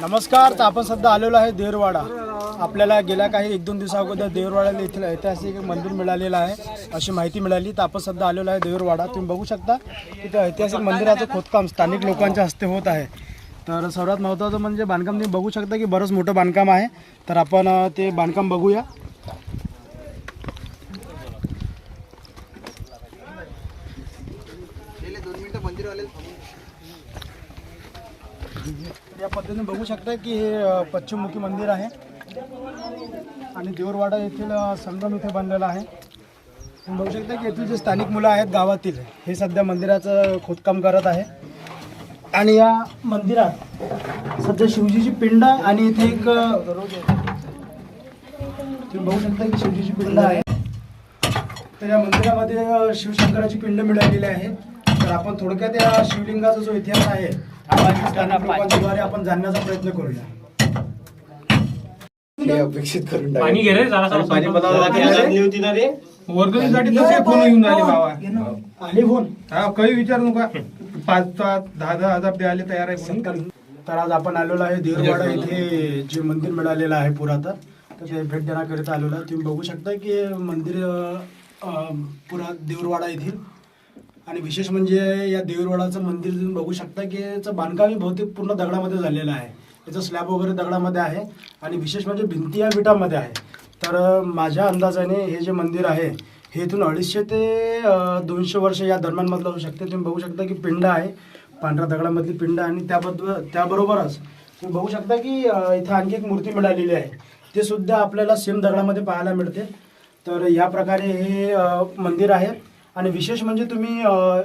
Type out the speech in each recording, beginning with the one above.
नमस्कार तर आपण सध्या आलेलो आहे देरवाडा. आपल्याला गेल्या काही एक दोन दिवसा अगोदर देवरवाड्याला येथील ऐतिहासिक मंदिर मिळालेलं आहे. अशी माहिती मिळाली तर आपण सध्या आलेलो आहे देवरवाडा तुम्ही बघू शकता की त्या ऐतिहासिक मंदिराचं खोदकाम स्थानिक लोकांच्या हस्ते होत आहे. तर सर्वात महत्त्वाचं म्हणजे बांधकाम तुम्ही बघू शकता की बरंच मोठं बांधकाम आहे. तर आपण ते बांधकाम बघूया. तर या पद्धतीने बघू शकता की हे पश्चिममुखी मंदिर आहे. आणि देऊरवाडा येथील संगम इथे बनलेला आहे. बघू शकता की येथील जे स्थानिक मुलं आहेत गावातील हे सध्या मंदिराचं खोदकाम करत आहे. आणि या मंदिरात सध्या शिवजीची पिंड आणि इथे एक तुम्ही बघू शकता की शिवजीची पिंड आहे. तर या मंदिरामध्ये शिवशंकराची पिंड मिळालेली आहे. तर आपण थोडक्यात या शिवलिंगाचा जो इतिहास आहे आम्हाला स्थानिक लोकांच्याद्वारे आपण जाणण्याचा प्रयत्न करूया. अपेक्षित करून पाणी घे रे जरा पाणी होती ना रे? वर्गणीसाठी तसे फोन येऊन राहिले बाबा. आले फोन. हा काही विचारू नका. पाच सात दहा दहा हजार द्यायला तयार आहे. तर आज आपण आलेलो आहे देवरवाडा इथे जे मंदिर मिळालेलं आहे पुरातन. तर ते भेट देण्याकरिता आलेलो आहे. तुम्ही बघू शकता की हे मंदिर पुरा देवरवाडा येथील आणि विशेष म्हणजे या देऊरवाडाचं मंदिर तुम्ही बघू शकता की याचं बांधकामही बहुतेक पूर्ण दगडामध्ये झालेलं आहे. याचं स्लॅब वगैरे दगडामध्ये आहे आणि विशेष म्हणजे भिंती या विटामध्ये आहे. तर माझ्या अंदाजाने हे जे मंदिर आहे हे इथून अडीचशे ते दोनशे वर्ष या दरम्यानमधलं होऊ शकते. तुम्ही बघू शकता की पिंड आहे पांढऱ्या दगडामधली पिंड आणि त्याबद्दल त्याबरोबरच तुम्ही बघू शकता की इथं आणखी एक मूर्ती मिळालेली आहे. ते सुद्धा आपल्याला सेम दगडामध्ये पाहायला मिळते. तर या प्रकारे हे मंदिर आहे. आणि विशेष म्हणजे तुम्ही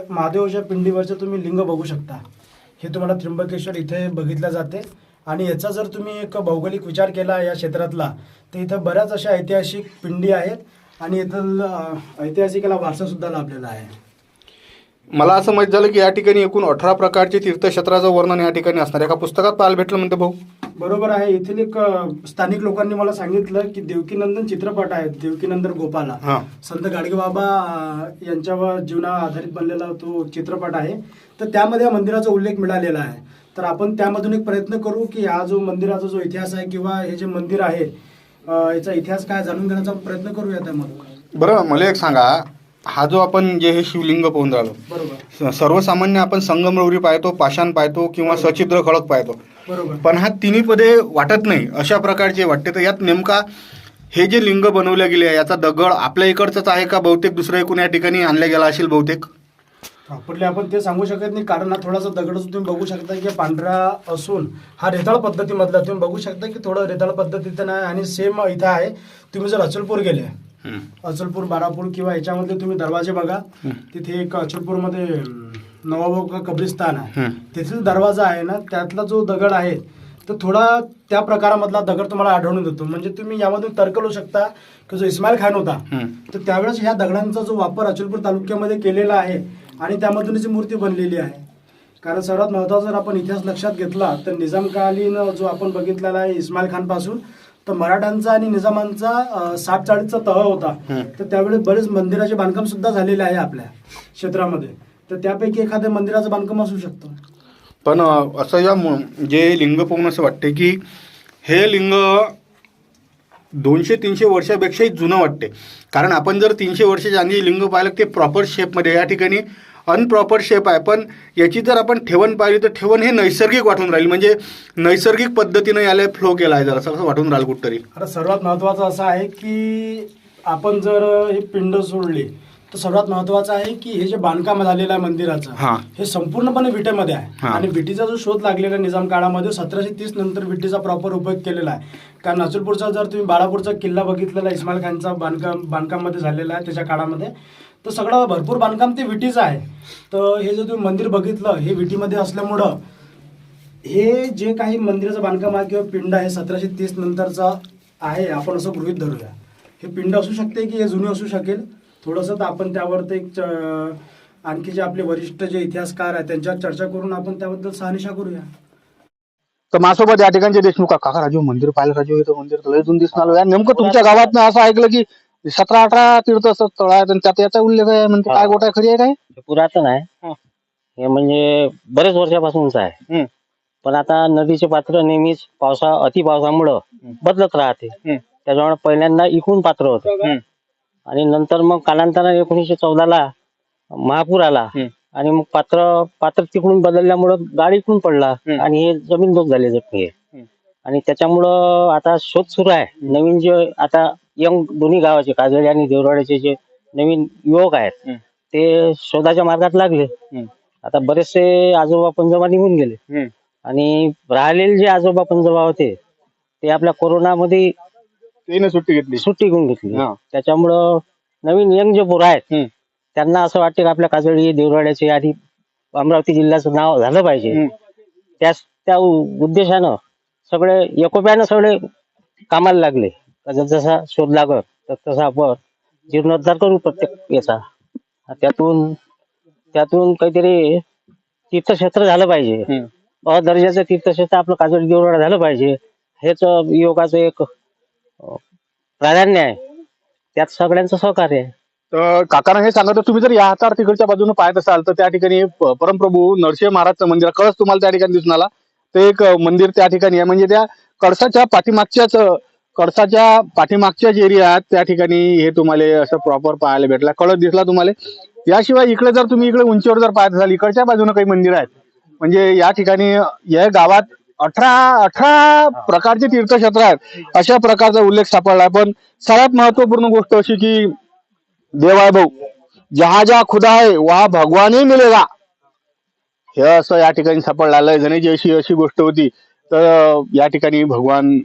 महादेवच्या पिंडीवरचं तुम्ही लिंग बघू शकता. हे तुम्हाला त्र्यंबकेश्वर इथे बघितलं जाते. आणि याचा जर तुम्ही एक भौगोलिक विचार केला या क्षेत्रातला तर इथं बऱ्याच अशा ऐतिहासिक पिंडी आहेत. आणि इथं ऐतिहासिकला ऐतिहासिक याला लाभलेला आहे. मला असं माहीत झालं की या ठिकाणी एकूण अठरा प्रकारचे तीर्थक्षेत्राचं वर्णन या ठिकाणी असणार एका पुस्तकात पाहायला भेटलं म्हणते भाऊ. बरोबर आहे. येथील एक अ, स्थानिक लोकांनी मला सांगितलं की देवकीनंदन चित्रपट आहे देवकीनंदन गोपाला. हां. संत गाडगे बाबा अ, यांच्यावर जीवनावर आधारित बनलेला तो चित्रपट आहे. तर त्यामध्ये या मंदिराचा उल्लेख मिळालेला आहे. तर आपण त्यामधून एक प्रयत्न करू की हा जो मंदिराचा जो इतिहास आहे किंवा हे जे मंदिर आहे अ, याचा इतिहास काय जाणून घेण्याचा प्रयत्न करूया त्यामधून. बरं मला एक सांगा. हा जो आपण जे हे शिवलिंग पाहून राहिलो. सर्वसामान्य आपण संगमरवरी पाहतो पाषाण पाहतो किंवा सचिद्र खडक पाहतो. पण हा तिन्ही पदे वाटत नाही अशा प्रकारचे वाटते तर यात नेमका हे जे लिंग बनवले गेले आहे याचा दगड आपल्या इकडचाच आहे का? बहुतेक दुसऱ्या एकूण या ठिकाणी आणला गेला असेल बहुतेक. आपण ते सांगू शकत नाही कारण हा थोडासा दगड तुम्ही बघू शकता की पांढरा असून हा रेताळ पद्धतीमधला तुम्ही बघू शकता की थोडं रेताळ पद्धतीचं आहे आणि सेम इथं आहे. तुम्ही जर अचलपूर गेले. अचलपूर बारापूर किंवा याच्यामधले तुम्ही दरवाजे बघा. तिथे एक अचलपूरमध्ये नवाब का कब्रिस्तान आहे. तेथील दरवाजा आहे ना त्यातला जो दगड आहे तो थोडा त्या प्रकारामधला दगड तुम्हाला आढळून येतो. म्हणजे तुम्ही यामधून तर्क लावू शकता की जो इस्माईल खान होता. तर त्यावेळेस ह्या दगडांचा जो वापर अचलपूर तालुक्यामध्ये केलेला आहे आणि त्यामधूनच ही मूर्ती बनलेली आहे. कारण सर्वात महत्त्वाचा जर आपण इतिहास लक्षात घेतला तर निजामकालीन जो आपण बघितलेला आहे इस्माईल खानपासून तर मराठ्यांचा आणि निजामांचा साठ चाळीसचा तह होता. तर त्यावेळेस बरेच मंदिराचे बांधकाम सुद्धा झालेले आहे आपल्या क्षेत्रामध्ये. तर त्यापैकी एखाद्या मंदिराचं बांधकाम असू शकतं. पण असं या जे लिंग पाहून असं वाटते की हे लिंग दोनशे तीनशे वर्षापेक्षाही जुनं वाटते कारण आपण जर तीनशे वर्षाच्या आधी लिंग पाहिलं ते प्रॉपर शेपमध्ये या ठिकाणी अनप्रॉपर शेप आहे. पण याची जर आपण ठेवण पाहिली तर ठेवण हे नैसर्गिक वाटून राहील. म्हणजे नैसर्गिक पद्धतीनं याला फ्लो केला आहे जरा असं वाटून राहील कुठतरी. आता सर्वात महत्त्वाचं असं आहे की आपण जर हे पिंड सोडली तर सर्वात महत्त्वाचं आहे की हे जे बांधकाम झालेलं आहे मंदिराचं हां. संपूर्णपणे विटेमध्ये आहे. आणि विटीचा जो शोध लागलेला निजाम काळामध्ये सतराशे तीस नंतर विटीचा प्रॉपर उपयोग केलेला आहे कारण अचलपूरचा जर तुम्ही बाळापूरचा किल्ला बघितलेला इस्माईल खानचा बांधकाम बांधकाममध्ये झालेला आहे त्याच्या काळामध्ये तर सगळं भरपूर बांधकाम ते विटीचं आहे तर हे जे तुम्ही मंदिर बघितलं हे विटीमध्ये असल्यामुळं हे जे काही मंदिराचं बांधकाम आहे किंवा पिंड आहे सतराशे तीस नंतरचा आहे आपण असं गृहीत धरूया हे पिंड असू शकते की हे जुने असू शकेल थोडंसं तर आपण त्यावर ते एक आणखी जे आपले वरिष्ठ जे इतिहासकार आहेत त्यांच्यावर चर्चा करून आपण त्याबद्दल शहानिशा करूया तर माझ्यासोबत या ठिकाणचे देशमुख. काका राजू मंदिर पाहिलं राजू हे मंदिर लय जुनं दिसून आलं यार नेमकं तुमच्या गावात असं ऐकलं की सतरा अठरा तीर्थ स्थळ आहेत आणि त्यात याचा उल्लेख आहे म्हणते काय गोटा खरी आहे काय पुरातन आहे हं. हे म्हणजे बरेच वर्षापासूनच आहे हं. पण आता नदीचे पात्र नेहमीच पावसा अति पावसामुळं बदलत राहते. त्याच्यामुळे पहिल्यांदा इकडून पात्र होतं हम्म. आणि नंतर मग कालांतराने एकोणीसशे चौदाला महापूर आला. आणि मग पात्र पात्र तिकडून बदलल्यामुळं गाडी इकडून पडला. आणि हे जमीन दोष झाले जखमी. आणि त्याच्यामुळं आता शोध सुरू आहे नवीन जे आता यंग दोन्ही गावाचे काजळी आणि देवराड्याचे जे नवीन युवक आहेत. ते शोधाच्या मार्गात लागले. आता बरेचसे आजोबा पंजोबा निघून गेले. आणि राहिलेले जे आजोबा पंजोबा होते ते आपल्या कोरोनामध्ये त्याने सुट्टी घेतली सुट्टी घेऊन घेतली हा. त्याच्यामुळं नवीन यंग जे पोरं आहेत हम्म. त्यांना असं वाटतं की आपल्या काजळी देवराड्याचे आधी अमरावती जिल्ह्याचं नाव झालं पाहिजे हम्म. त्या त्या उ- उद्देशानं सगळे एकोप्यानं सगळे कामाला लागले जस- जसा शोध लागत तर तसा आपण जीर्णोद्धार करू प्रत्येक याचा त्यातून त्यातून काहीतरी तीर्थक्षेत्र झालं पाहिजे हम्म. अ दर्जाचं तीर्थक्षेत्र आपलं काजळी देवराडा झालं पाहिजे हेच योगाचं एक हो. प्राधान्य आहे. त्यात सगळ्यांचं सहकार्य आहे. तर काकांना हे सांगत तुम्ही जर या तिकडच्या बाजूने पाहत असाल तर त्या ठिकाणी प- परमप्रभू नरसिंह महाराजचं मंदिर कळस तुम्हाला त्या ठिकाणी दिसून आला. ते एक अ, मंदिर त्या ठिकाणी आहे. म्हणजे त्या कळसाच्या पाठीमागच्याच अ, कळसाच्या पाठीमागच्या जे एरिया आहेत त्या ठिकाणी हे तुम्हाला असं प्रॉपर पाहायला भेटला. कळस दिसला तुम्हाला. याशिवाय इकडे जर तुम्ही इकडे उंचीवर जर पाहत असाल इकडच्या बाजूने काही मंदिर आहेत. म्हणजे या ठिकाणी या गावात अठरा अठरा प्रकारचे तीर्थक्षेत्र आहेत. अशा प्रकारचा उल्लेख सापडला पण सगळ्यात महत्त्वपूर्ण गोष्ट अशी की देवाय भाऊ जहा जहा खुदा है वहा भगवान ही मिलेगा. हे असं या ठिकाणी सापडलं आहे. जणांची अशी अशी गोष्ट होती. तर या ठिकाणी भगवान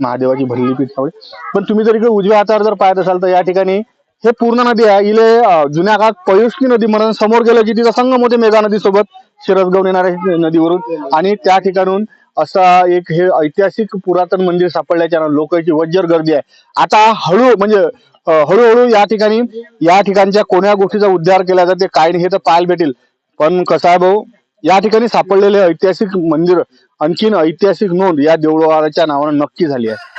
महादेवाची भरली पीठ सावळे पण तुम्ही जर इकडे उजव्या हातावर जर पाहत असाल तर या ठिकाणी हे पूर्ण नदी आहे. इले जुन्या काळात पयुष्की नदी म्हणून समोर गेलं की तिचा संगम होते मेघा नदी सोबत शिरसगाव आहे नदीवरून. आणि त्या ठिकाणून असा एक हे ऐतिहासिक पुरातन मंदिर सापडल्याच्या लोकांची वज्जर गर्दी आहे. आता हळू म्हणजे हळूहळू या ठिकाणी या ठिकाणच्या कोण्या गोष्टीचा उद्धार केला जाते काय नाही हे तर पाहायला भेटेल. पण कसा आहे भाऊ या ठिकाणी सापडलेले ऐतिहासिक मंदिर आणखीन ऐतिहासिक नोंद या देऊळवाड्याच्या नावानं नक्की झाली आहे.